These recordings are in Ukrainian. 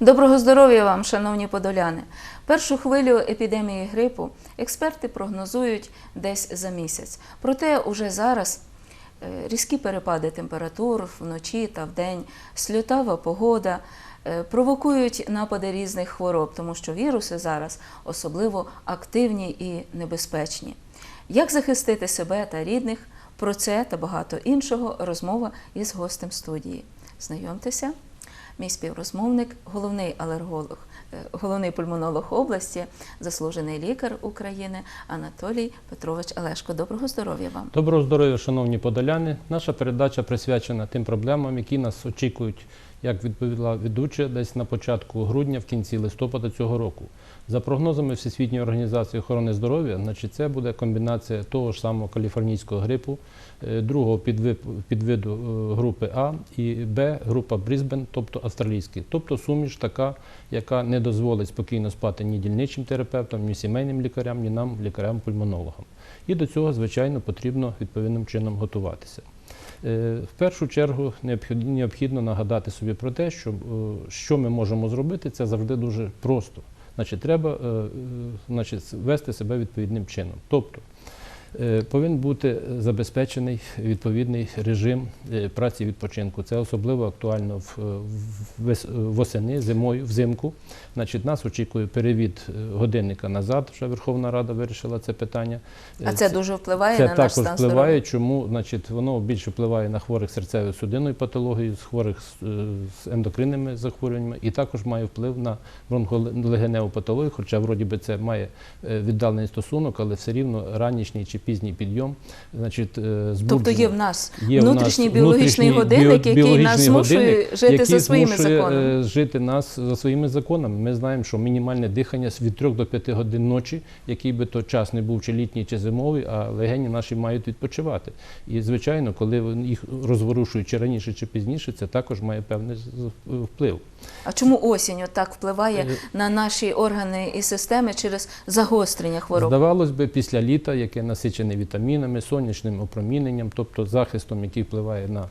Доброго здоров'я вам, шановні подоляни. Першу хвилю епідемії грипу експерти прогнозують десь за місяць. Проте уже зараз е, різкі перепади температур вночі та вдень, сльотава погода е, провокують напади різних хвороб, тому що віруси зараз особливо активні і небезпечні. Як захистити себе та рідних? Про це та багато іншого розмова із гостем студії. Знайомтеся, мій співрозмовник, головний алерголог, е, головний пульмонолог області, заслужений лікар України Анатолій Петрович Олешко. Доброго здоров'я вам. Доброго здоров'я, шановні подоляни. Наша передача присвячена тим проблемам, які нас очікують, як відповіла ведуча, десь на початку грудня, в кінці листопада цього року. За прогнозами Всесвітньої організації охорони здоров'я, значить, це буде комбінація того ж самого каліфорнійського грипу, е, другого підвиду е, групи А і Б, група Брізбен, тобто австралійський. Тобто суміш така, яка не дозволить спокійно спати ні дільничим терапевтам, ні сімейним лікарям, ні нам, лікарям-пульмонологам. І до цього, звичайно, потрібно відповідним чином готуватися. Е, В першу чергу необхід- необхідно нагадати собі про те, що е, що ми можемо зробити, це завжди дуже просто. Значить, треба е, значить, вести себе відповідним чином. Тобто повинен бути забезпечений відповідний режим е, праці відпочинку. Це особливо актуально в, в- восени, зимою, взимку. Значить, нас очікує перевід е, годинника назад. Вже Верховна Рада вирішила це питання. А Е, це дуже впливає це на наш також впливає, здоров'я. чому значить, воно більше впливає на хворих серцевою судинною патологією, з хворих з, е, ендокринними захворюваннями, і також має вплив на бронхолегеневу патологію, хоча вроді би це має е, віддалений стосунок, але все рівно ранішній чи пізній підйом, значить, е, збудження. Тобто є в нас Є внутрішній біологічний годинник, біо- який нас змушує жити який за своїми змушує, законами. е, жити нас за своїми законами. Ми знаємо, що мінімальне дихання від 3 до 5 годин ночі, який би то час не був, чи літній, чи зимовий, а легені наші мають відпочивати. І звичайно, коли їх розворушують чи раніше, чи пізніше, це також має певний вплив. А чому осінь так впливає Е, на наші органи і системи через загострення хвороб? Здавалось би, після літа, яке насичене вітамінами, сонячним опроміненням, тобто захистом, який впливає на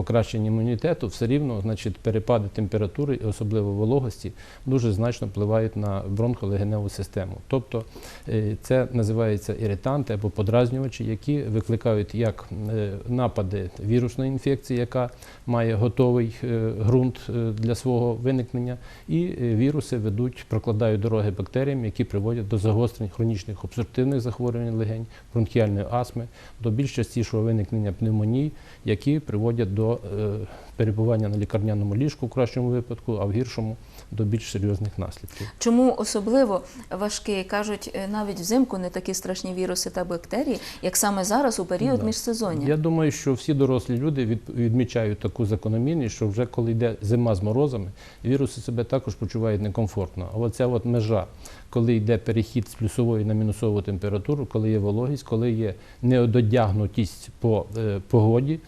покращення імунітету, все рівно значить, перепади температури і особливо вологості дуже значно впливають на бронхолегеневу систему. Тобто е, це називається іританти або подразнювачі, які викликають як е, напади вірусної інфекції, яка має готовий е, ґрунт для свого виникнення, і віруси ведуть, прокладають дороги бактеріям, які приводять до загострень хронічних обструктивних захворювань легень, бронхіальної астми, до більш частішого виникнення пневмоній, які приводять до е, перебування на лікарняному ліжку в кращому випадку, а в гіршому до більш серйозних наслідків. Чому особливо важкі кажуть, е, навіть взимку не такі страшні віруси та бактерії, як саме зараз у період Да. міжсезоння? Я думаю, що всі дорослі люди від, відмічають таку закономірність, що вже коли йде зима з морозами, віруси себе також почувають некомфортно. А оця от межа, коли йде перехід з плюсової на мінусову температуру, коли є вологість, коли є неододягнутість по е, погоді,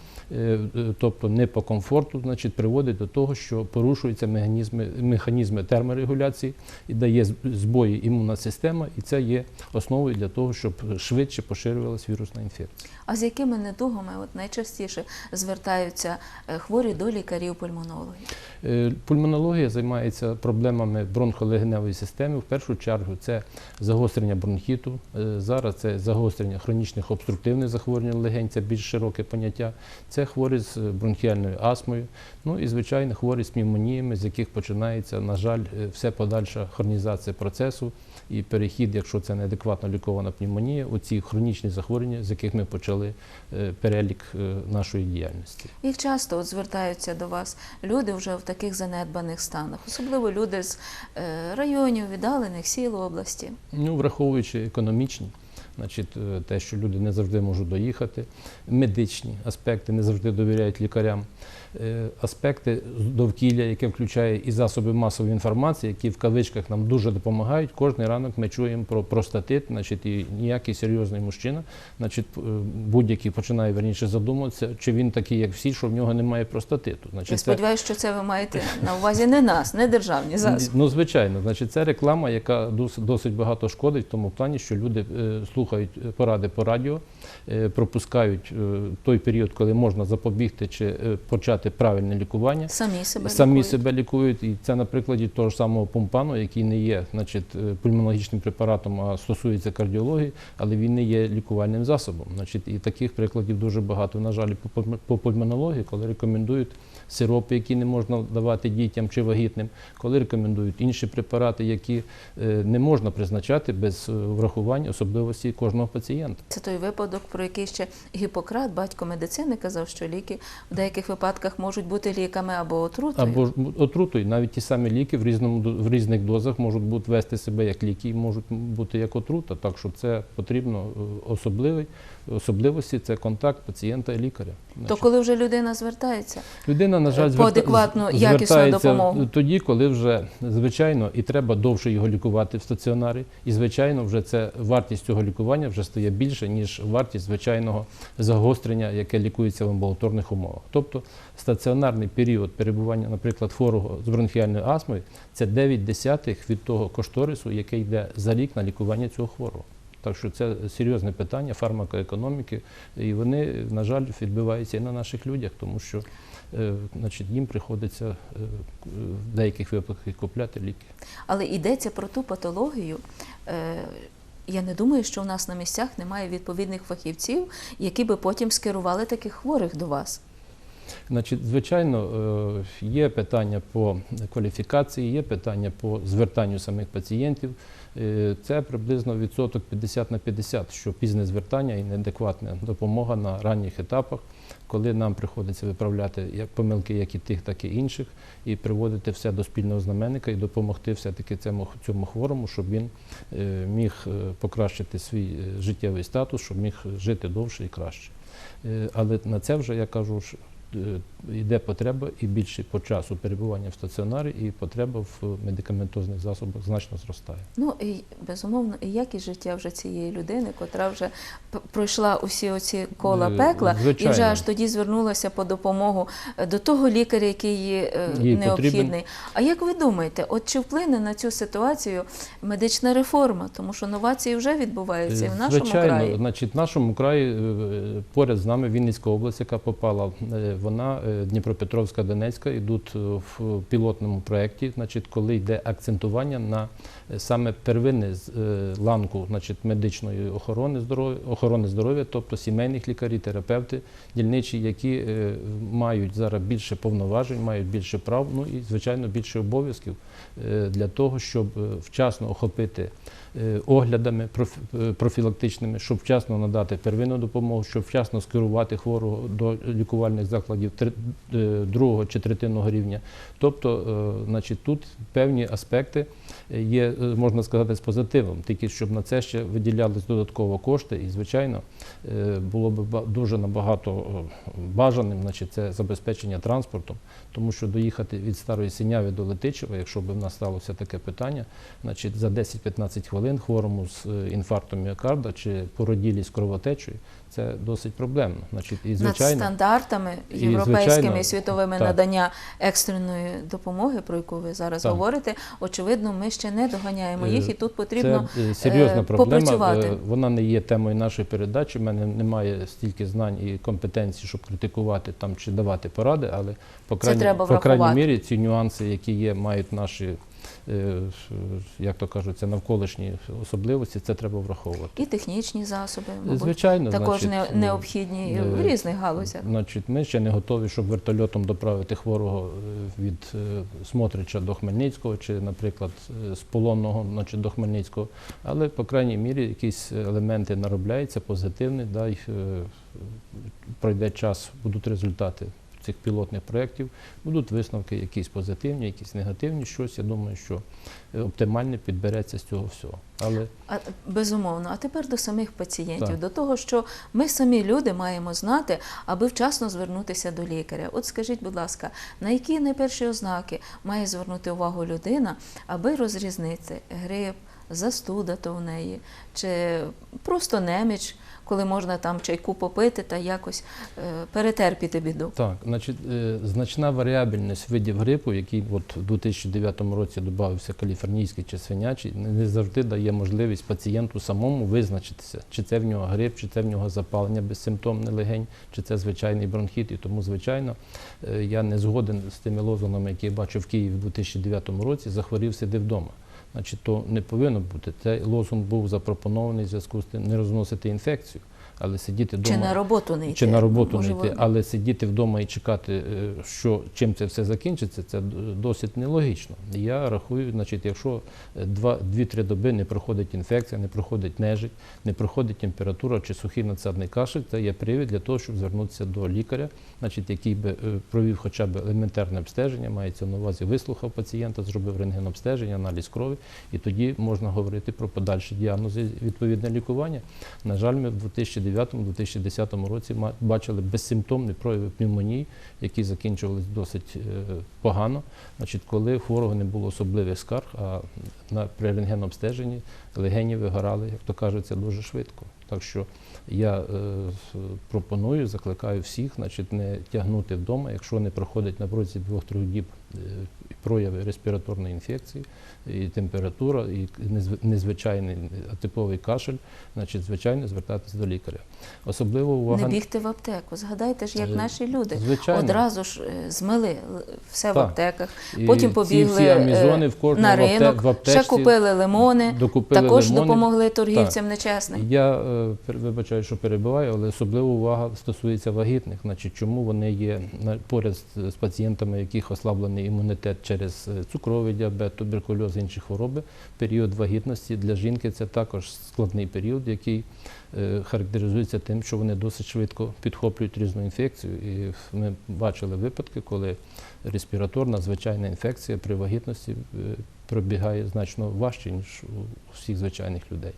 тобто не по комфорту, значить приводить до того, що порушуються механізми, механізми терморегуляції і дає збої імунна система, і це є основою для того, щоб швидше поширювалася вірусна інфекція. А з якими недугами от найчастіше звертаються е, хворі до лікарів-пульмонологів? Е, Пульмонологія займається проблемами бронхолегеневої системи. В першу чергу це загострення бронхіту. Е, Зараз це загострення хронічних обструктивних захворювань легень, це більш широке поняття. Це хворі з бронхіальною астмою. Ну і звичайно хворі з пневмоніями, з яких починається, на жаль, е, все подальша хронізація процесу і перехід, якщо це неадекватно лікована пневмонія, у ці хронічні захворювання, з яких ми почали е, перелік е, нашої діяльності. Їх часто от звертаються до вас люди вже в таких занедбаних станах, особливо люди з районів, віддалених сіл області. Ну, враховуючи економічні, значить, е, те, що люди не завжди можуть доїхати, медичні аспекти не завжди довіряють лікарям, аспекти довкілля, яке включає і засоби масової інформації, які в кавичках нам дуже допомагають. Кожний ранок ми чуємо про простатит, значить, і ніякий серйозний мужчина, значить, е, будь-який починає верніше задумуватися, чи він такий, як всі, що в нього немає простатиту. Я Значить, це- сподіваюся, що це ви маєте на увазі не нас, не державні засоби. Ну, звичайно, значить, це реклама, яка дос- досить багато шкодить в тому плані, що люди е, слухають е, поради по радіо, е, пропускають е, той період, коли можна запобігти чи е, почати правильне лікування. Самі себе Самі лікують. себе лікують, і це на прикладі того ж самого пумпану, який не є значить, е, пульмонологічним препаратом, а стосується кардіології, але він не є лікувальним засобом. Значить, і таких прикладів дуже багато. На жаль, по пульмонології, коли рекомендують сиропи, які не можна давати дітям чи вагітним, коли рекомендують інші препарати, які е, не можна призначати без е, врахування особливості кожного пацієнта. Це той випадок, про який ще Гіппократ, батько медицини, казав, що ліки в деяких випадках можуть бути ліками або отрутою. Або отрутою, навіть ті самі ліки в різному в різних дозах можуть бути вести себе як ліки і можуть бути як отрута. Так що це потрібно е, особливий особливості це контакт пацієнта і лікаря. То коли вже людина звертається, людина, на жаль, по адекватну, якісну звертається допомогу. тоді, коли вже звичайно і треба довше його лікувати в стаціонарі, і звичайно, вже це вартість цього лікування вже стає більше ніж вартість звичайного загострення, яке лікується в амбулаторних умовах. Тобто стаціонарний період перебування, наприклад, хворого з бронхіальною астмою, це 9 десятих від того кошторису, який йде за рік на лікування цього хворого. Так що це серйозне питання фармакоекономіки, і вони, на жаль, відбиваються і на наших людях, тому що е, значить, їм приходиться е, в деяких випадках купляти ліки. але йдеться про ту патологію. Е, я не думаю, що у нас на місцях немає відповідних фахівців, які би потім скерували таких хворих до вас. Значить, звичайно, є питання по кваліфікації, є питання по звертанню самих пацієнтів. Е, Це приблизно відсоток 50 на 50, що пізне звертання і неадекватна допомога на ранніх етапах, коли нам приходиться виправляти як помилки як і тих, так і інших, і приводити все до спільного знаменника і допомогти все-таки цьому, цьому хворому, щоб він е, міг е, покращити свій життєвий статус, щоб міг жити довше і краще. Але на це вже я кажу, йде потреба і більше по часу перебування в стаціонарі, і потреба в медикаментозних засобах значно зростає. Ну і безумовно, і якість життя вже цієї людини, котра вже пройшла усі оці кола Е, пекла, і вже аж тоді звернулася по допомогу е, до того лікаря, який їй е, Їй необхідний. потрібен. А як ви думаєте, от чи вплине на цю ситуацію медична реформа? Тому що новації вже відбуваються і в нашому Звичайно, краї. значить, в нашому краї е, поряд з нами Вінницька область, яка попала, е, вона е, Дніпропетровська, Донецька йдуть е, в пілотному проєкті, значить, коли йде акцентування на е, саме первинне ланку значить, медичної охорони здоров'я, охорони здоров'я, тобто сімейних лікарів, терапевти, дільничі, які мають зараз більше повноважень, мають більше прав, ну і звичайно більше обов'язків для того, щоб вчасно охопити оглядами проф- е, профілактичними, щоб вчасно надати первинну допомогу, щоб вчасно скерувати хворого до лікувальних закладів е, другого чи третинного рівня. Тобто, е, значить, тут певні аспекти е, є, е, можна сказати, з позитивом, тільки щоб на це ще виділялись додатково кошти, і звичайно е, було б дуже набагато е, бажаним, значить, це забезпечення транспортом, тому що доїхати від старої синяви до Летичева, якщо б в нас сталося таке питання, значить за 10-15 хвилин хворому з е, інфарктом міокарда чи породілі з кровотечею, це досить проблемно. Значить, і Над звичайно, стандартами І, європейськими звичайно, і світовими так. надання екстреної допомоги, про яку ви зараз Так. говорите, очевидно, ми ще не доганяємо Е, їх, і тут потрібно Це е, серйозна е, проблема. попрацювати. Е, Вона не є темою нашої передачі. У мене немає стільки знань і компетенцій, щоб критикувати там чи давати поради, але по крайній, по крайній мірі ці нюанси, які є, мають наші, е, як то кажуть, це навколишні особливості, це треба враховувати. і технічні засоби, мабуть, Звичайно, також значить, необхідні е, в різних галузях. Значить, ми ще не готові, щоб вертольотом доправити хворого е, від е, Смотрича до Хмельницького, чи, наприклад, е, з Полонного значить, до Хмельницького. Але, по крайній мірі, якісь елементи наробляються, позитивні, да, е, пройде час, будуть результати цих пілотних проєктів, будуть висновки якісь позитивні, якісь негативні, щось. Я думаю, що е, оптимальне підбереться з цього всього. Але А, безумовно, а тепер до самих пацієнтів, Так. до того, що ми самі люди маємо знати, аби вчасно звернутися до лікаря. От скажіть, будь ласка, на які найперші ознаки має звернути увагу людина, аби розрізнити грип, застуда то в неї, чи просто неміч, коли можна там чайку попити та якось е, перетерпіти біду. Так, значить, е, значна варіабельність видів грипу, який от у 2009 році додався каліфорнійський чи свинячий, не завжди дає можливість пацієнту самому визначитися, чи це в нього грип, чи це в нього запалення безсимптомне легень, чи це звичайний бронхіт. І тому, звичайно, е, я не згоден з тими лозунгами, які я бачив в Києві у 2009 році, захворів, сиди вдома. Значить, то не повинно бути. Цей лозунг був запропонований в зв'язку з тим не розносити інфекцію, але сидіти вдома. Чи на роботу не йти? Чи на роботу не йти, але сидіти вдома і чекати, е, що чим це все закінчиться, це досить нелогічно. Я рахую, значить, якщо е, два- дві-три доби не проходить інфекція, не проходить нежить, не проходить температура чи сухий надсадний кашель, це є привід для того, щоб звернутися до лікаря, значить, який би е, провів хоча б елементарне обстеження, мається на увазі, вислухав пацієнта, зробив рентгенобстеження, аналіз крові, і тоді можна говорити про подальші діагнози, відповідне лікування. На жаль, ми в 2009-2010 році бачили безсимптомні прояви пневмонії, які закінчувалися досить е, погано. Значить, коли хворого не було особливих скарг, а на при рентгенобстеженні легені вигорали, як то кажеться, дуже швидко. Так що я е, пропоную, закликаю всіх, значить, не тягнути вдома, якщо не проходить на протязі двох-трьох діб е, прояви респіраторної інфекції, і температура, і незв- незвичайний атиповий кашель, значить, звичайно, звертатися до лікаря. Особливо увага Не бігти в аптеку. Згадайте ж, як Е, наші люди. звичайно. Одразу ж е, змили все в аптеках, потім ці побігли всі амізони е, в кожному на ринок, в аптечці ще купили лимони, докупили також лимони. допомогли торгівцям нечесним. Я е, вибачаю, що перебиваю, але особлива увага стосується вагітних. Значить, чому вони є поряд з, пацієнтами, яких ослаблений імунітет через е, цукровий діабет, туберкульоз, інші хвороби. Період вагітності для жінки це також складний період, який е, характеризується тим, що вони досить швидко підхоплюють різну інфекцію. І ми бачили випадки, коли респіраторна звичайна інфекція при вагітності е, пробігає значно важче, ніж у всіх звичайних людей.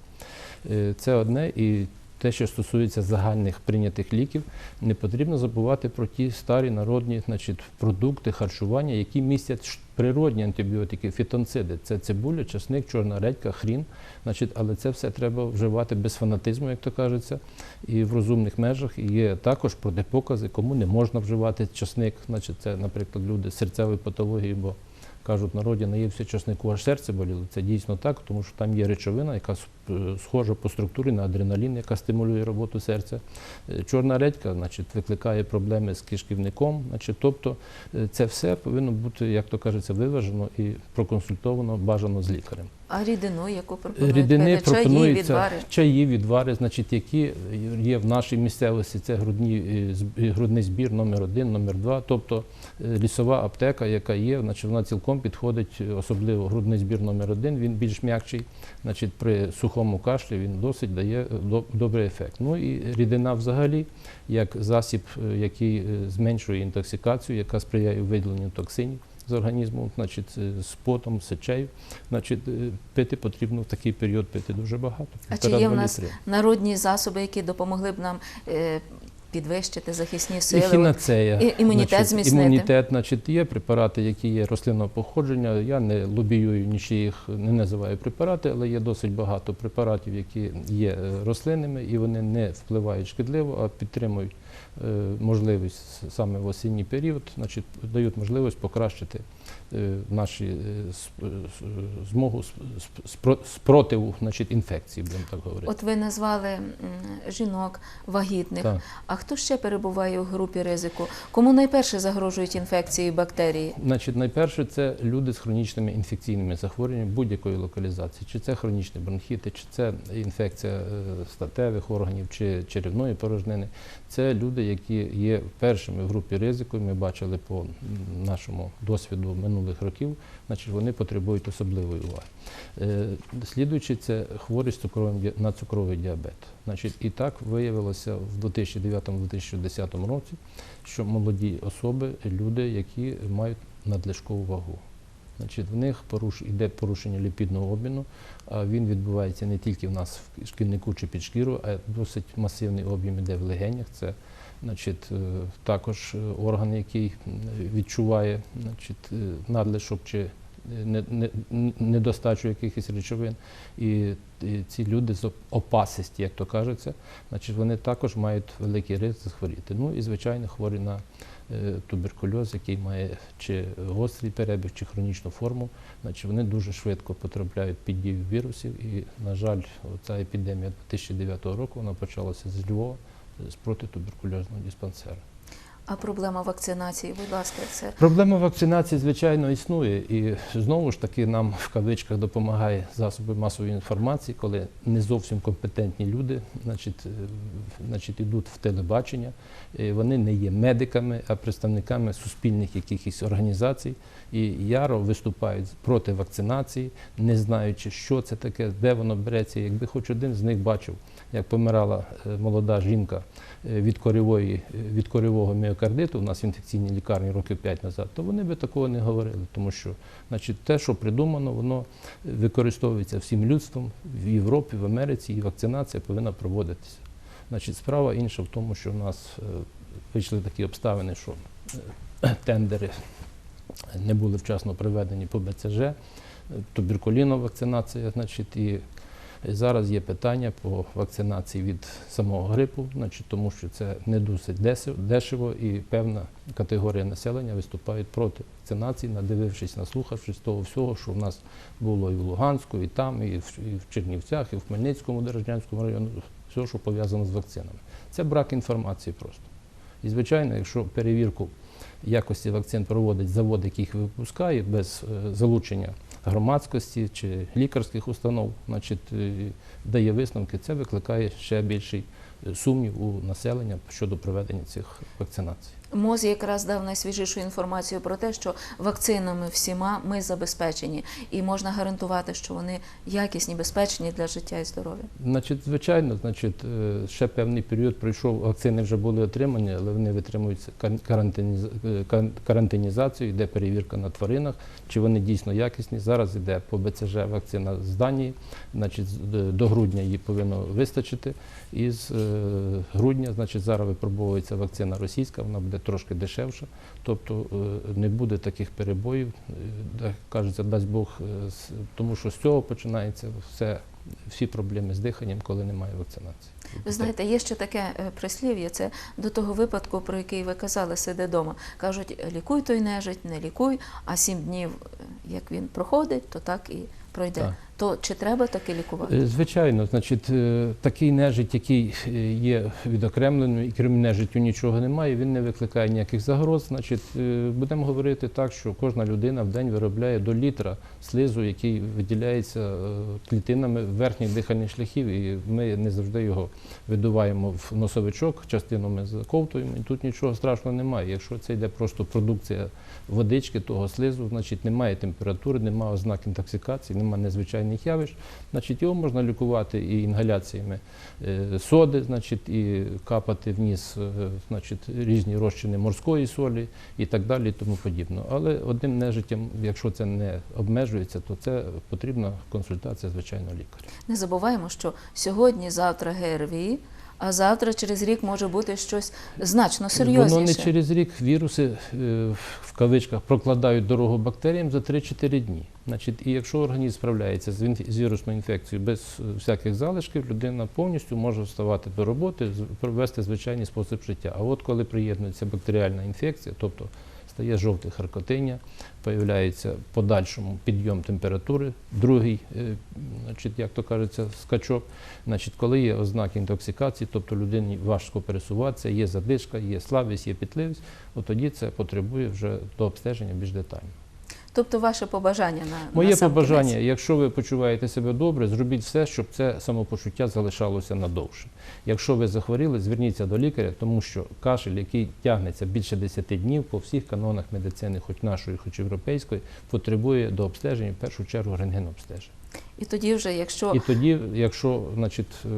Е, Це одне. І те, що стосується загальних прийнятих ліків, не потрібно забувати про ті старі народні значить, продукти харчування, які містять природні антибіотики, фітонциди. Це цибуля, часник, чорна редька, хрін. Значить, але це все треба вживати без фанатизму, як то кажеться, і в розумних межах. Є також протипокази, кому не можна вживати часник. Значить, це, наприклад, люди з серцевою патологією, бо кажуть, народі наївся часнику, аж серце боліло. Це дійсно так, тому що там є речовина, яка е, схожа по структурі на адреналін, яка стимулює роботу серця. Е, Чорна редька значить, викликає проблеми з кишківником. Значить, тобто е, це все повинно бути, як то кажеться, виважено і проконсультовано бажано з лікарем. А рідину, яку пропонують Рідини пити? чаї, пропонуються відвари. чаї, відвари, значить, які є в нашій місцевості. Це грудні, е, е, грудний збір номер один, номер два. Тобто е, лісова аптека, яка є, значить, вона цілком підходить, е, особливо грудний збір номер один, він більш м'якший. Значить, при сухому кашлі він досить дає е, добрий ефект. Ну і рідина взагалі, як засіб, е, який е, зменшує інтоксикацію, яка сприяє виділенню токсинів з організму, значить, е, з потом, сечею. Значить, е, пити потрібно в такий період пити дуже багато. А чи є в нас літри. народні засоби, які допомогли б нам е, підвищити захисні І сили? хінацея. І- імунітет значить, зміцнити. Імунітет, значить, є препарати, які є рослинного походження. Я не лобіюю нічиїх, не називаю препарати, але є досить багато препаратів, які є рослинними, і вони не впливають шкідливо, а підтримують можливість саме в осінній період, значить, дають можливість покращити е, наші е, сп- змогу сп- сп- спротиву значить, інфекції, будемо так говорити. От ви назвали жінок, вагітних. Так. А хто ще перебуває у групі ризику? Кому найперше загрожують інфекції і бактерії? Значить, найперше це люди з хронічними інфекційними захворюваннями будь-якої локалізації, чи це хронічні бронхіти, чи це інфекція е, статевих органів, чи черевної порожнини. Це люди, які є першими в групі ризику. Ми бачили по нашому досвіду минулих років, значить вони потребують особливої уваги. Е, Слідуючи, це хворі на цукровий діабет. Значить, і так виявилося в 2009-2010 році, що молоді особи, люди, які мають надлишкову вагу. Значить, в них поруш... йде порушення ліпідного обміну, а він відбувається не тільки в нас в шкільнику чи під шкіру, а досить масивний об'єм іде в легенях. Це значить, е, також е, орган, який відчуває значить, е, надлишок чи не- не- не- недостачу якихось речовин. І, ці люди з оп- опасності, як то кажеться, значить, вони також мають великий ризик захворіти. Ну і звичайно хворі на е, туберкульоз, який має чи гострий перебіг, чи хронічну форму, значить вони дуже швидко потрапляють під дію вірусів. І, на жаль, ця епідемія 2009 року вона почалася з Львова з протитуберкульозного диспансера. А проблема вакцинації, будь ласка, це Проблема вакцинації, звичайно, існує, і знову ж таки нам в кавичках допомагає засоби масової інформації, коли не зовсім компетентні люди, значить, е, значить, йдуть в телебачення. Е, Вони не є медиками, а представниками суспільних якихось організацій і яро виступають проти вакцинації, не знаючи, що це таке, де воно береться. Якби хоч один з них бачив, як помирала е, молода жінка е, від коревої, е, від коревого міокардиту, у нас в інфекційній лікарні років 5 назад, то вони би такого не говорили, тому що значить, те, що придумано, воно використовується всім людством в Європі, в Америці, і вакцинація повинна проводитися. Значить, справа інша в тому, що у нас вийшли такі обставини, що тендери не були вчасно проведені по БЦЖ, е, туберкулінова вакцинація, значить, і зараз є питання по вакцинації від самого грипу, значить, тому що це не досить дешево і певна категорія населення виступають проти вакцинації, надивившись, наслухавшись того всього, що в нас було і в Луганську, і там, і в, Чернівцях, і в Хмельницькому Дорожнянському районі, все, що пов'язано з вакцинами. Це брак інформації просто. І, звичайно, якщо перевірку якості вакцин проводить завод, який їх випускає, без е, залучення громадськості чи лікарських установ, значить, е, дає висновки, це викликає ще більший е, сумнів у населення щодо проведення цих вакцинацій. МОЗ якраз дав найсвіжішу інформацію про те, що вакцинами всіма ми забезпечені, і можна гарантувати, що вони якісні, безпечні для життя і здоров'я. Значить, звичайно, значить, е, ще певний період пройшов, вакцини вже були отримані, але вони витримуються кар- карантиніза- е, кар- карантинізацію, йде перевірка на тваринах, чи вони дійсно якісні. Зараз йде по БЦЖ вакцина з Данії, значить, з- до грудня її повинно вистачити. І з е, грудня, значить, зараз випробовується вакцина російська, вона буде трошки дешевша, тобто е, не буде таких перебоїв, е, кажеться, дасть Бог, е, тому що з цього починається все всі проблеми з диханням, коли немає вакцинації. Ви знаєте, є ще таке прислів'я, це до того випадку, про який ви казали, сиди вдома. Кажуть, лікуй той нежить, не лікуй, а сім днів, як він проходить, то так і пройде. Так. То чи треба таки лікувати? Е, Звичайно, значить, е, такий нежить, який е, є відокремленим, і крім нежиттю нічого немає, він не викликає ніяких загроз. Значить, будемо говорити так, що кожна людина в день виробляє до літра слизу, який виділяється клітинами верхніх дихальних шляхів, і ми не завжди його видуваємо в носовичок, частину ми заковтуємо, і тут нічого страшного немає. Якщо це йде просто продукція водички, того слизу, значить немає температури, немає ознак інтоксикації, немає незвичайних явищ, значить його можна лікувати і інгаляціями е, соди, значить, і капати в е, значить, різні розчини морської солі і так далі, і тому подібне. Але одним нежиттям, якщо це не обмежується, то це потрібна консультація звичайно лікаря. Не забуваємо, що сьогодні, завтра ГРВІ, а завтра через рік може бути щось значно серйозніше. Воно не через рік віруси е, в кавичках прокладають дорогу бактеріям за 3-4 дні. Значить, і якщо організм справляється з, вірусною інфекцією без е, всяких залишків, людина повністю може вставати до роботи, провести звичайний спосіб життя. А от коли приєднується бактеріальна інфекція, тобто стає жовте харкотиння, появляється подальшому підйом температури, другий, е, значить, як то кажеться, скачок. Значить, коли є ознаки інтоксикації, тобто людині важко пересуватися, є задишка, є слабість, є пітливість, от тоді це потребує вже до обстеження більш детально. Тобто ваше побажання на Моє на сам побажання, кінець. якщо ви почуваєте себе добре, зробіть все, щоб це самопочуття залишалося надовше. Якщо ви захворіли, зверніться до лікаря, тому що кашель, який тягнеться більше 10 днів по всіх канонах медицини, хоч нашої, хоч європейської, потребує до обстеження, в першу чергу рентгенобстеження. І тоді вже, якщо І тоді, якщо значить, е,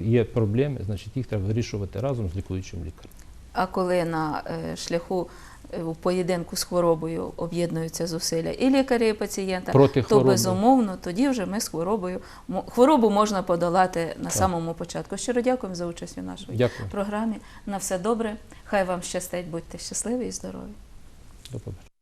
є проблеми, значить їх треба вирішувати разом з лікуючим лікарем. А коли на е, шляху е, у поєдинку з хворобою об'єднуються зусилля і лікаря, і пацієнта, Проти то хвороби. безумовно тоді вже ми з хворобою хворобу можна подолати на самому початку. Щиро дякуємо за участь у нашій Дякую. програмі. На все добре. Хай вам щастить, будьте щасливі і здорові. До побачення.